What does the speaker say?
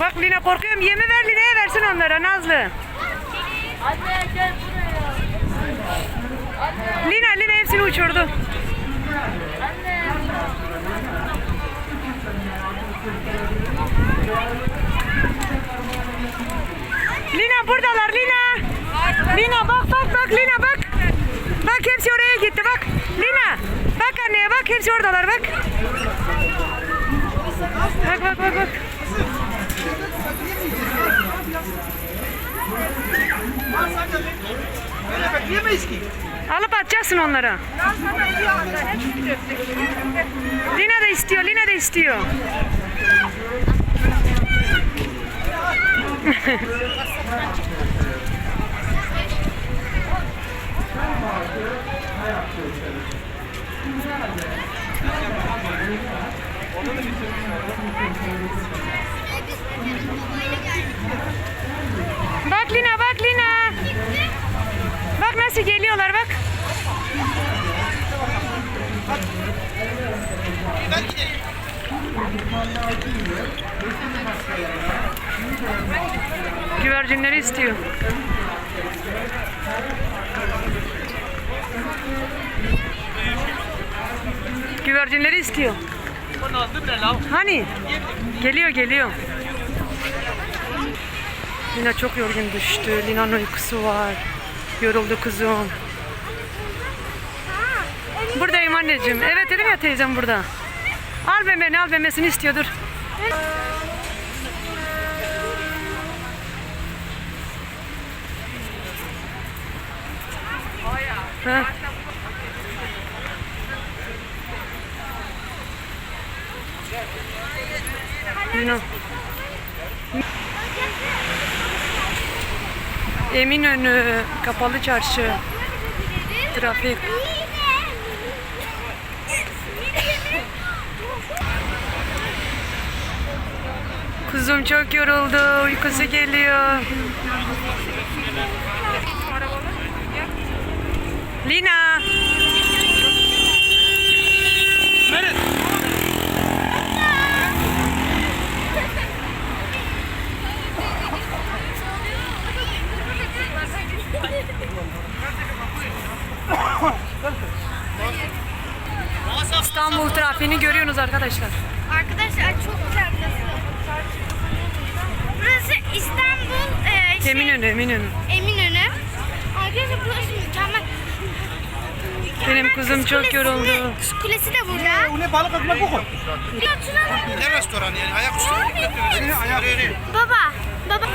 Bak Lina korkuyorum. Yemi ver Lina'ya versin onlara Nazlı. Anne gel buraya. Lina Lina hepsini uçurdu. Anne. Lina buradalar Lina. Lina bak bak bak Lina bak. Bak hepsi oraya gitti bak. Lina bak anneye bak hepsi oradalar bak. Bak bak bak bak. Bekleyemeyiz ki. Alıp atacaksın onlara. Lina da istiyor, Lina da istiyor. Bak Lina, bak Lina. Bak nasıl geliyorlar bak. Güvercinleri istiyor. Güvercinleri istiyor. Hani? Geliyor geliyor. Lina çok yorgun düştü. Lina'nın uykusu var. Yoruldu kızım. Buradayım anneciğim. Evet dedim ya teyzem burada. Al memeni al memesini istiyordur. Ha. Eminönü, kapalı çarşı, trafik. Kuzum çok yoruldu, uykusu geliyor. Lina. İstanbul trafiğini görüyorsunuz arkadaşlar. Arkadaşlar çok güzel burası. Eminönü, Eminönü. Eminönü. Arkadaşlar burası mükemmel. Benim kızım Kız çok yoruldu. Kız Kulesi de burada. Bu ne balık atmak bu. Bir oturalım. Ne restoranı yani. Ayak Baba, baba.